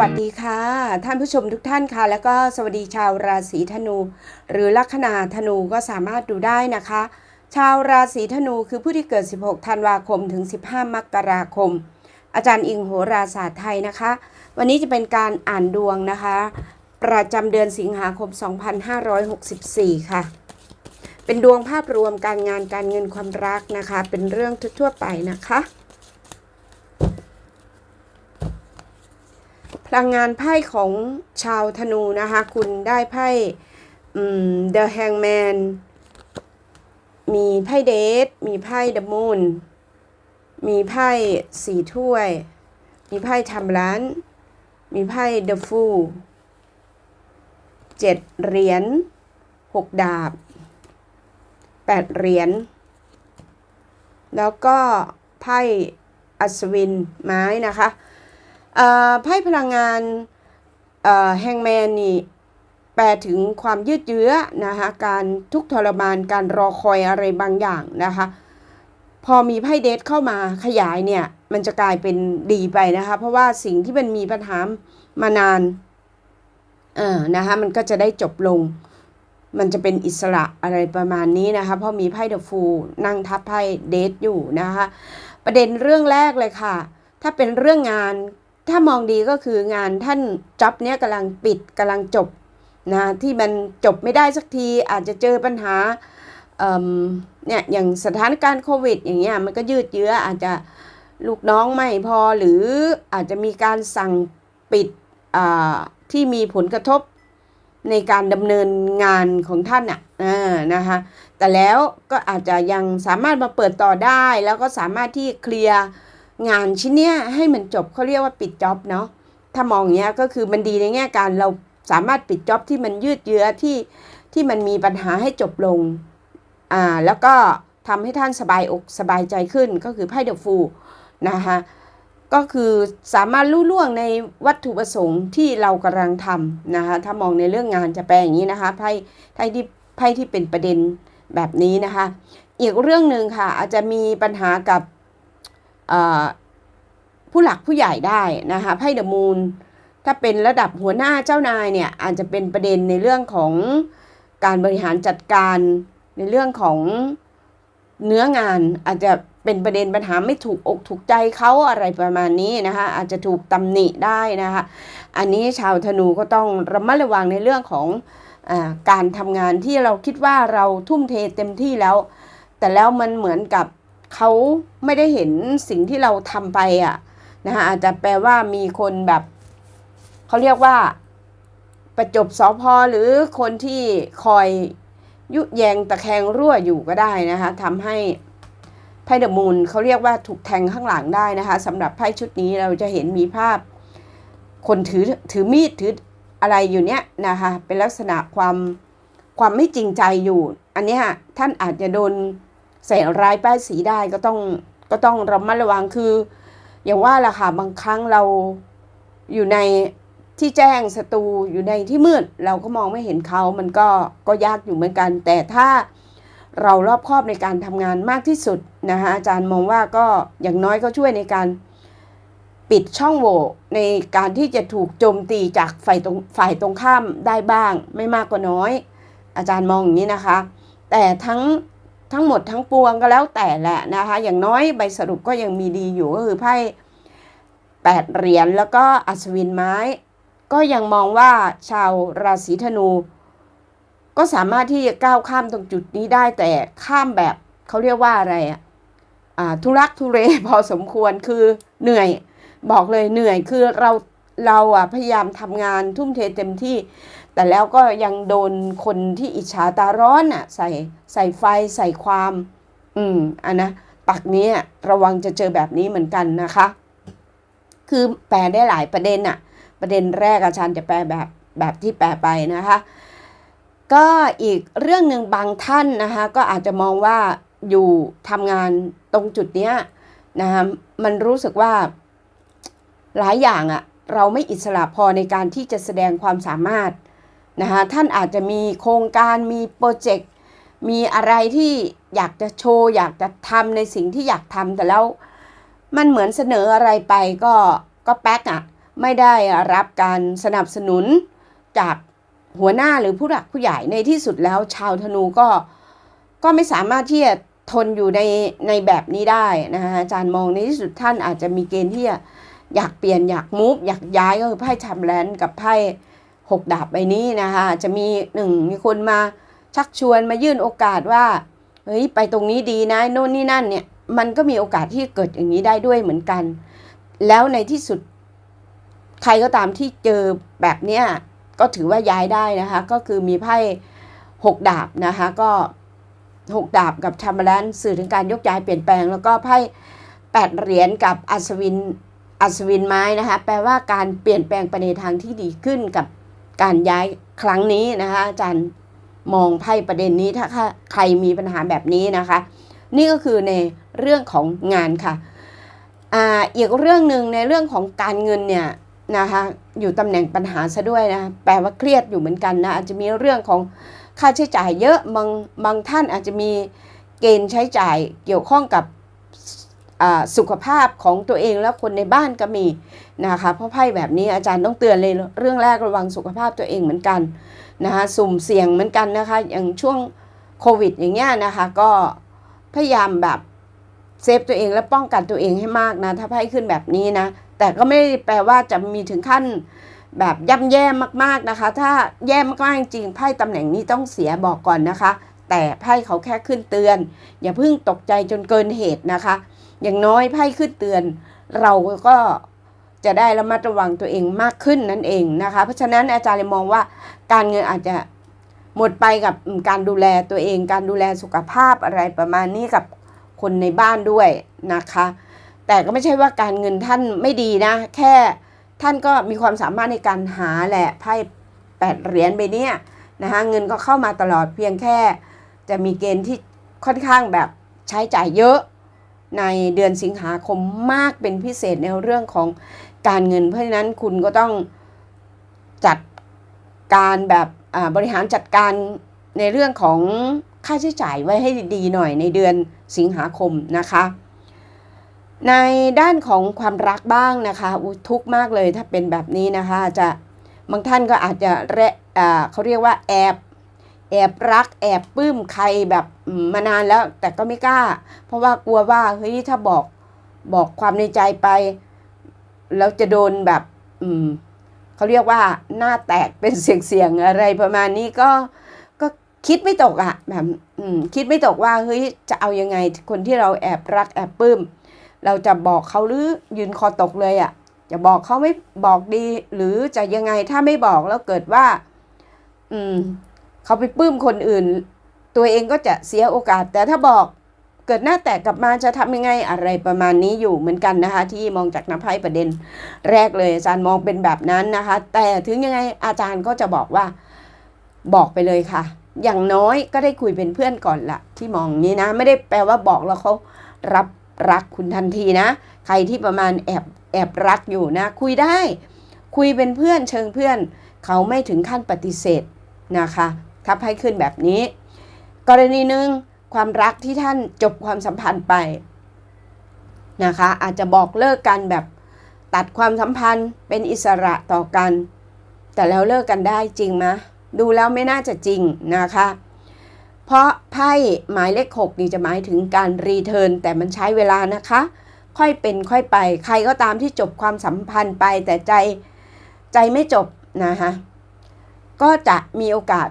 วัสดีค่ะ ท่านผู้ชมทุกท่านค่ะ แล้วก็สวัสดีชาวราศีธนู หรือลัคนาธนูก็สามารถดูได้นะคะ ชาวราศีธนูคือผู้ที่เกิด 16 ธันวาคมถึง 15 มกราคม อาจารย์อิงโหราศาสตร์ไทยนะคะ วันนี้จะเป็นการอ่านดวงนะคะ ประจำเดือนสิงหาคม 2564 ค่ะ เป็นดวงภาพรวมการงานการเงินความรักนะคะ เป็นเรื่องทั่วไปนะคะ ลังงานไพ่ของชาวธนูนะคะ คุณได้ไพ่ The Hangman มีไพ่เดทมีไพ่ The Moon มีไพ่สีถ้วย มีไพ่ทำร้าน มีไพ่ The Fool เจ็ดเหรียญหกดาบแปดเหรียญ แล้วก็ไพ่อัศวินไม้นะคะ ไพ่พลังงานแฮงแมนนี่แปลถึงความยืดเยื้อนะคะการทุกทรมานการรอคอยอะไรบางอย่างนะคะพอมีไพ่เดทเข้ามาขยายเนี่ยมันจะกลายเป็นดีไปนะคะเพราะว่าสิ่งที่มันมีปัญหามานานเออนะคะมันก็จะได้จบลง มันจะเป็นอิสระอะไรประมาณนี้นะคะเพราะมีไพ่เดอะฟูนั่งทับไพ่เดทอยู่นะคะประเด็นเรื่องแรกเลยค่ะ ถ้าเป็นเรื่องงาน ถ้ามองดีก็คืองานท่านจ็อบเนี้ยกำลังปิดกำลังจบนะที่มันจบไม่ได้สักทีอาจจะเจอปัญหาเนี่ยอย่างสถานการณ์โควิด อย่างเงี้ยมันก็ยืดเยื้ออาจจะลูกน้องไม่พอหรืออาจจะมีการสั่งปิดที่มีผลกระทบในการดำเนินงานของท่านอะนะคะแต่แล้วก็อาจจะยังสามารถมาเปิดต่อได้ แล้วก็สามารถที่เคลียร์ งานชิ้นเนี้ยให้มันจบเขาเรียกว่าปิดจ็อบเนาะถ้ามองอย่างเงี้ยก็คือมันดีในแง่การเราสามารถปิดจ็อบที่มันยืดเยื้อที่ที่มันมีปัญหาให้จบลงอ่าแล้วก็ทำให้ท่านสบายอกสบายใจขึ้นก็คือไพ่เดอะฟูนะคะก็คือสามารถลู่ล่วงในวัตถุประสงค์ที่เรากำลังทำนะคะถ้ามองในเรื่องงานจะแปลอย่างนี้นะคะไพ่ไพ่ที่ไพ่ที่เป็นประเด็นแบบนี้นะคะ อีกเรื่องหนึ่งค่ะอาจจะมีปัญหากับ ผู้หลักผู้ใหญ่ได้นะคะไพ่เดอะมูนถ้าเป็นระดับหัวหน้าเจ้านายเนี่ยอาจจะเป็นประเด็นในเรื่องของการบริหารจัดการในเรื่องของเนื้องานอาจจะเป็นประเด็นปัญหาไม่ถูกอกถูกใจเขาอะไรประมาณนี้นะคะอาจจะถูกตำหนิได้นะคะอันนี้ชาวธนูก็ต้องระมัดระวังในเรื่องของอการทำงานที่เราคิดว่าเราทุ่มเทเต็มที่แล้ว แต่แล้วมันเหมือนกับ เขาไม่ได้เห็นสิ่งที่เราทำไปอะนะคะอาจจะแปลว่ามีคนแบบเขาเรียกว่าประจบสอพอหรือคนที่คอยยุแยงตะแคงรั่วอยู่ก็ได้นะคะทำให้ไพ่เดอะมูนเขาเรียกว่าถูกแทงข้างหลังได้นะคะสำหรับไพ่ชุดนี้เราจะเห็นมีภาพ คนถือถือมีดถืออะไรอยู่เนี้ยนะคะเป็นลักษณะความความไม่จริงใจอยู่ อันนี้ท่านอาจจะโดน ใส่ร้ายป้ายสีได้ก็ต้องก็ต้องระมัดระวังคือ อย่างว่าล่ะค่ะบางครั้งเราอยู่ในที่แจ้งศัตรูอยู่ในที่มืด เราก็มองไม่เห็นเขามันก็ก็ยากอยู่เหมือนกัน แต่ถ้าเรารอบคอบในการทำงานมากที่สุดนะคะอาจารย์มองว่าก็อย่างน้อยก็ช่วยในการปิดช่องโหว่ในการที่จะถูกโจมตีจากฝ่ายตรงฝ่ายตรงข้ามได้บ้าง ไม่มากก็น้อย อาจารย์มองอย่างนี้นะคะ แต่ทั้ง ทั้งหมดทั้งปวงก็แล้วแต่แหละนะคะ อย่างน้อยใบสรุปก็ยังมีดีอยู่ก็คือไพ่แปดเหรียญแล้วก็อัศวินไม้ ก็ยังมองว่าชาวราศีธนู ก็สามารถที่จะก้าวข้ามตรงจุดนี้ได้แต่ข้ามแบบเขาเรียกว่าอะไรอะทุรักทุเรพอสมควรคือเหนื่อยบอกเลยเหนื่อยคือเราเราอะพยายามทำงานทุ่มเทเต็มที่ แต่แล้วก็ยังโดนคนที่อิจฉาตาร้อนอะใส่ใส่ไฟใส่ความ อืมอันนะปักนี้ระวังจะเจอแบบนี้เหมือนกันนะคะ คือแปลได้หลายประเด็นอะ ประเด็นแรกอาจารย์จะแปลแบบแบบที่แปลไปนะคะ ก็อีกเรื่องหนึ่งบางท่านนะคะ ก็อาจจะมองว่าอยู่ทำงานตรงจุดเนี้ยนะคะมันรู้สึกว่าหลายอย่างอะ่ะเราไม่อิสระพอในการที่จะแสดงความสามารถ นะคะท่านอาจจะมีโครงการมีโปรเจกต์มีอะไรที่อยากจะโชว์ อยากจะทำในสิ่งที่อยากทำแต่แล้ว มันเหมือนเสนออะไรไปก็ก็แป๊กอะ่ะไม่ได้รับการสนับสนุนจากหัวหน้าหรือผู้หลักผู้ใหญ่ในที่สุดแล้วชาวธนูก็ก็ไม่สามารถที่จะทนอยู่ในในแบบนี้ได้นะคะอาจารย์มองในที่สุดท่านอาจจะมีเกณฑ์ที่อยากเปลี่ยนอยากมูฟอยากย้ายก็คือไพ่ทำแลนกับไพ่ หกดาบใบนี้นะคะจะมีหนึ่งมีคนมาชักชวนมายื่นโอกาสว่าเฮ้ยไปตรงนี้ดีนะโน่นนี่นั่นเนี่ยมันก็มีโอกาสที่เกิดอย่างนี้ได้ด้วยเหมือนกัน แล้วในที่สุดใครก็ตามที่เจอแบบเนี้ยก็ถือว่าย้ายได้นะคะ ก็คือมีไพ่หกดาบนะคะก็หกดาบกับชัมเบอร์แลนสื่อถึงการยกย้ายเปลี่ยนแปลง แล้วก็ไพ่แปดเหรียญกับอัศวินอัศวินไม้นะคะแปลว่าการเปลี่ยนแปลงไปในทางที่ดีขึ้นกับ การย้ายครั้งนี้นะคะ อาจารย์มองไพ่ประเด็นนี้ถ้าใครมีปัญหาแบบนี้นะคะ นี่ก็คือในเรื่องของงานค่ะอ่าอีกเรื่องหนึ่งในเรื่องของการเงินเนี่ยนะคะอยู่ตำแหน่งปัญหาซะด้วยนะแปลว่าเครียดอยู่เหมือนกันนะอาจจะมีเรื่องของค่าใช้จ่ายเยอะบางบางท่านอาจจะมีเกณฑ์ใช้จ่ายเกี่ยวข้องกับ สุขภาพของตัวเองและคนในบ้านก็มีนะคะเพราะไพ่แบบนี้อาจารย์ต้องเตือนเลยเรื่องแรกระวังสุขภาพตัวเองเหมือนกันนะคะสุ่มเสี่ยงเหมือนกันนะคะอย่างช่วงโควิดอย่างเงี้ยนะคะก็พยายามแบบเซฟตัวเองและป้องกันตัวเองให้มากนะถ้าไพ่ขึ้นแบบนี้นะแต่ก็ไม่ได้แปลว่าจะมีถึงขั้นแบบย่ำแย่มากๆนะคะ ถ้าแย่มากๆจริงไพ่ตำแหน่งนี้ต้องเสียบอกก่อนนะคะ แต่ไพ่เขาแค่ขึ้นเตือน อย่าเพิ่งตกใจจนเกินเหตุนะคะ อย่างน้อยไพ่ขึ้นเตือน เราก็จะได้ระมัดระวังตัวเองมากขึ้นนั่นเองนะคะ เพราะฉะนั้นอาจารย์เลยมองว่าการเงินอาจจะหมดไปกับการดูแลตัวเอง การดูแลสุขภาพอะไรประมาณนี้กับคนในบ้านด้วยนะคะ แต่ก็ไม่ใช่ว่าการเงินท่านไม่ดีนะ แค่ท่านก็มีความสามารถในการหาแหละไพ่แปดเหรียญไปเนี่ยนะคะเงินก็เข้ามาตลอดเพียงแค่ จะมีเกณฑ์ที่ค่อนข้างแบบใช้จ่ายเยอะ ในเดือนสิงหาคมมากเป็นพิเศษในเรื่องของการเงิน เพราะฉะนั้นคุณก็ต้องจัดการแบบบริหารจัดการในเรื่องของค่าใช้จ่ายไว้ให้ดีหน่อยในเดือนสิงหาคมนะคะ ในด้านของความรักบ้างนะคะทุกมากเลยถ้าเป็นแบบนี้นะคะจะบางท่านก็อาจจะเเขาเรียกว่าแอบ แอบรักแอบปลื้มใครแบบมานานแล้ว แต่ก็ไม่กล้า เพราะว่ากลัวว่าเฮ้ยถ้าบอกบอกความในใจไป แล้วจะโดนแบบ อืมเขาเรียกว่าหน้าแตกเป็นเสียงๆอะไรประมาณนี้ก็ก็คิดไม่ตกอะแบบอืมคิดไม่ตกว่าเฮ้ยจะเอายังไงคนที่เราแอบรักแอบปลื้มเราจะบอกเขาหรือยืนคอตกเลยอะจะบอกเขาไม่บอกดี หรือจะยังไงถ้าไม่บอกแล้วเกิดว่า อืม เขาไปปลื้มคนอื่น ตัวเองก็จะเสียโอกาส แต่ถ้าบอกเกิดหน้าแตกกลับมาจะทำยังไงอะไรประมาณนี้อยู่เหมือนกันนะคะ ที่มองจากน้ำไพ่ประเด็น แรกเลยอาจารย์มองเป็นแบบนั้นนะคะ แต่ถึงยังไงอาจารย์ก็จะบอกว่าบอกไปเลยค่ะ อย่างน้อยก็ได้คุยเป็นเพื่อนก่อนละที่มองนี้นะ ไม่ได้แปลว่าบอกแล้วเขารับรักคุณทันทีนะ ใครที่ประมาณแอบแอบรักอยู่นะ คุยได้ คุยเป็นเพื่อนเชิงเพื่อน เขาไม่ถึงขั้นปฏิเสธนะคะ ถ้าให้ขึ้นแบบนี้ กรณีหนึ่งความรักที่ท่านจบความสัมพันธ์ไปนะคะอาจจะบอกเลิกกันแบบตัดความสัมพันธ์เป็นอิสระต่อกัน แต่แล้วเลิกกันได้จริงไหมดูแล้วไม่น่าจะจริงนะคะ เพราะไพ่หมายเลข6นี่จะหมายถึงการรีเทิร์นแต่มันใช้เวลานะคะ ค่อยเป็นค่อยไป ใครก็ตามที่จบความสัมพันธ์ไปแต่ใจใจไม่จบนะคะก็จะมีโอกาส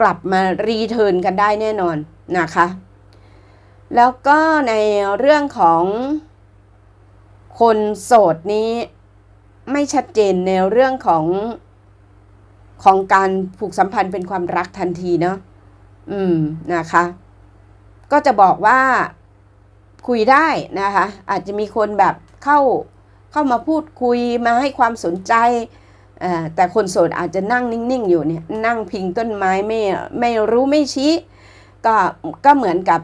กลับมารีเทิร์นกันได้แน่นอนนะคะ แล้วก็ในเรื่องของคนโสดนี้ไม่ชัดเจนในเรื่องของของการผูกสัมพันธ์เป็นความรักทันทีเนาะ อืม นะคะ ก็จะบอกว่าคุยได้นะคะ อาจจะมีคนแบบเข้าเข้ามาพูดคุยมาให้ความสนใจ แต่คนโสดอาจจะนั่งนิ่งๆอยู่เนี่ยนั่งพิงต้นไม้ไม่ไม่รู้ไม่ชี้ก็ก็เหมือนกับ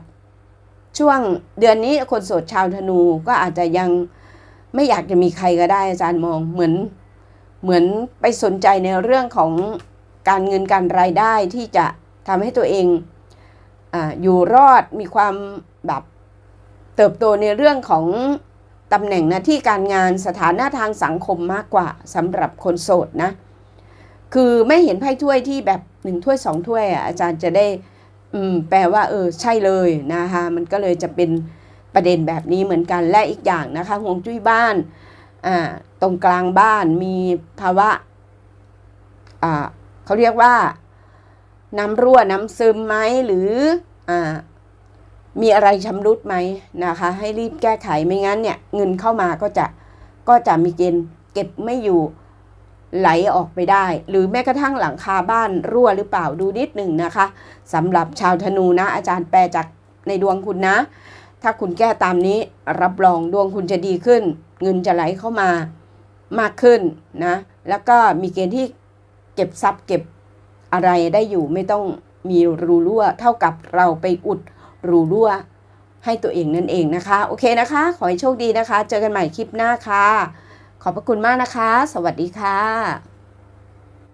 ช่วงเดือนนี้คนโสดชาวธนูก็อาจจะยังไม่อยากจะมีใครก็ได้อาจารย์มองเหมือนเหมือนไปสนใจในเรื่องของการเงินการรายได้ที่จะทำให้ตัวเองออยู่รอดมีความแบบเติบโตในเรื่องของ ตำแหน่งหน้าที่การงานสถานะทางสังคมมากกว่าสำหรับคนโสดนะ คือไม่เห็นไพ่ถ้วยที่แบบหนึ่งถ้วยสองถ้วยอะอาจารย์จะได้อืมแปลว่าเออใช่เลยนะคะมันก็เลยจะเป็นประเด็นแบบนี้เหมือนกันและอีกอย่างนะคะห่วงจุ้ยบ้านอ่าตรงกลางบ้านมีภาวะอ่าเขาเรียกว่าน้ำรั่วน้ำซึมไหมหรืออ่า มีอะไรชำรุดไหมนะคะ ให้รีบแก้ไขไม่งั้นเนี่ยเงินเข้ามาก็จะก็จะมีเกณฑ์เก็บไม่อยู่ไหลออกไปได้ หรือแม้กระทั่งหลังคาบ้านรั่วหรือเปล่าดูนิดหนึ่งนะคะสำหรับชาวธนูนะ อาจารย์แปลจากในดวงคุณนะ ถ้าคุณแก้ตามนี้รับรองดวงคุณจะดีขึ้น เงินจะไหลเข้ามามากขึ้นนะแล้วก็มีเกณฑ์ที่เก็บทรัพย์เก็บอะไรได้อยู่ไม่ต้องมีรูรั่วเท่ากับเราไปอุด รูรั่วให้ตัวเองนั่นเองนะคะ โอเคนะคะ ขอให้โชคดีนะคะ เจอกันใหม่คลิปหน้าค่ะ ขอบพระคุณมากนะคะ สวัสดีค่ะ